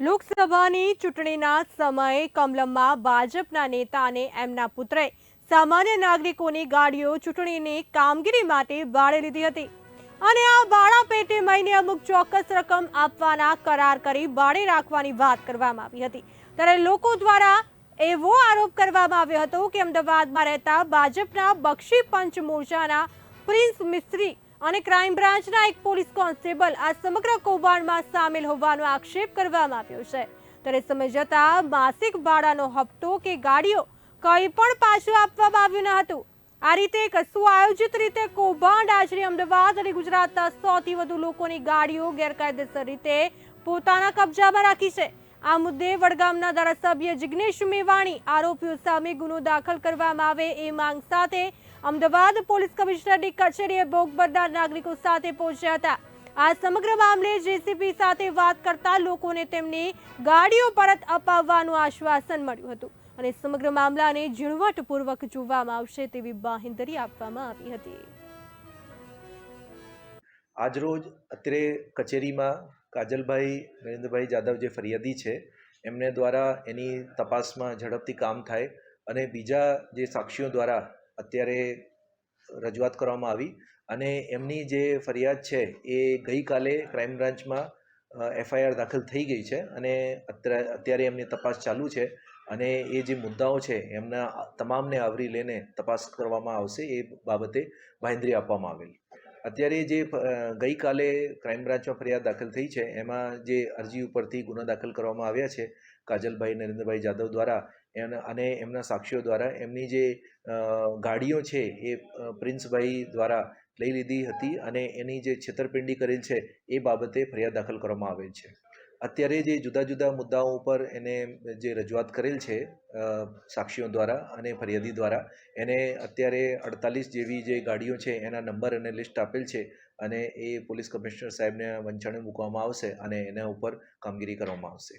લોકસભાની ચૂંટણીના સમયે કમલમમાં ભાજપના નેતા અને એમના પુત્રએ સામાન્ય નાગરિકોની ગાડીઓ ચૂંટણીની કામગીરી માટે ભાડે લીધી હતી. અને આ ભાડા પેટે મહિને અમુક ચોક્કસ રકમ આપવાના કરાર કરી ભાડે રાખવાની વાત કરવામાં આવી હતી. ત્યારે લોકો દ્વારા એવો આરોપ કરવામાં આવ્યો હતો કે અમદાવાદમાં રહેતા ભાજપના બક્ષી પંચ મોરચાના પ્રિન્સ મિસ્ત્રી અને ક્રાઇમ બ્રાન્ચના એક પોલીસ કોન્સ્ટેબલ આ સમગ્ર કૌભાંડમાં સામેલ હોવાનો આક્ષેપ કરવામાં આવ્યો છે. ત્યારે સમય જતા માસિક ભાડાનો હપ્તો કે ગાડીઓ કંઈ પણ પાછું આપવામાં આવ્યું ન હતું. આ રીતે કશું આયોજિત રીતે કૌભાંડ આચરી અમદાવાદ અને ગુજરાતના સૌથી વધુ લોકોની ગાડીઓ ગેરકાયદેસર રીતે પોતાના કબજામાં રાખી છે. આ મુદ્દે વડગામના ધારાસભ્ય જિગ્નેશ મેવાણી આરોપીઓ સામે ગુનો દાખલ કરવામાં આવે એ માંગ સાથે અમદાવાદ પોલીસ કમિશનરની કચેરીએ ભોગ બનનાર નાગરિકો સાથે પહોંચ્યા હતા. આ સમગ્ર મામલે જેસીપી સાથે વાત કરતા લોકોને તેમની ગાડીઓ પરત અપાવવાનું આશ્વાસન મળ્યું હતું અને સમગ્ર મામલાને ઝીણવટપૂર્વક જોવામાં આવશે તેવી બાંહેધરી આપવામાં આવી હતી. આજરોજ અત્યારે કચેરીમાં કાજલભાઈ, નરેન્દ્રભાઈ જાદવ જે ફરિયાદી છે, એમને દ્વારા એની તપાસમાં ઝડપથી કામ થાય અને બીજા જે સાક્ષીઓ દ્વારા અત્યારે રજૂઆત કરવામાં આવી અને એમની જે ફરિયાદ છે એ ગઈકાલે ક્રાઇમ બ્રાન્ચમાં એફઆઈઆર દાખલ થઈ ગઈ છે અને અત્યારે એમની તપાસ ચાલુ છે અને એ જે મુદ્દાઓ છે એમના તમામને આવરી લઈને તપાસ કરવામાં આવશે એ બાબતે બાંહેધરી આપવામાં આવેલ. અત્યારે જે ગઈકાલે ક્રાઇમ બ્રાન્ચમાં ફરિયાદ દાખલ થઈ છે, એમાં જે અરજી ઉપરથી ગુનો દાખલ કરવામાં આવ્યા છે, કાજલભાઈ નરેન્દ્રભાઈ જાદવ દ્વારા અને એમના સાક્ષીઓ દ્વારા, એમની જે ગાડીઓ છે એ પ્રિન્સભાઈ દ્વારા લઈ લીધી હતી અને એની જે છેતરપિંડી કરેલ છે એ બાબતે ફરિયાદ દાખલ કરવામાં આવેલ છે. અત્યારે જે જુદા જુદા મુદ્દાઓ ઉપર એને જે રજૂઆત કરેલ છે સાક્ષીઓ દ્વારા અને ફરિયાદી દ્વારા, એને અત્યારે અડતાલીસ જેવી જે ગાડીઓ છે એના નંબર અને લિસ્ટ આપેલ છે અને એ પોલીસ કમિશનર સાહેબને વંચાણે મૂકવામાં આવશે અને એના ઉપર કામગીરી કરવામાં આવશે.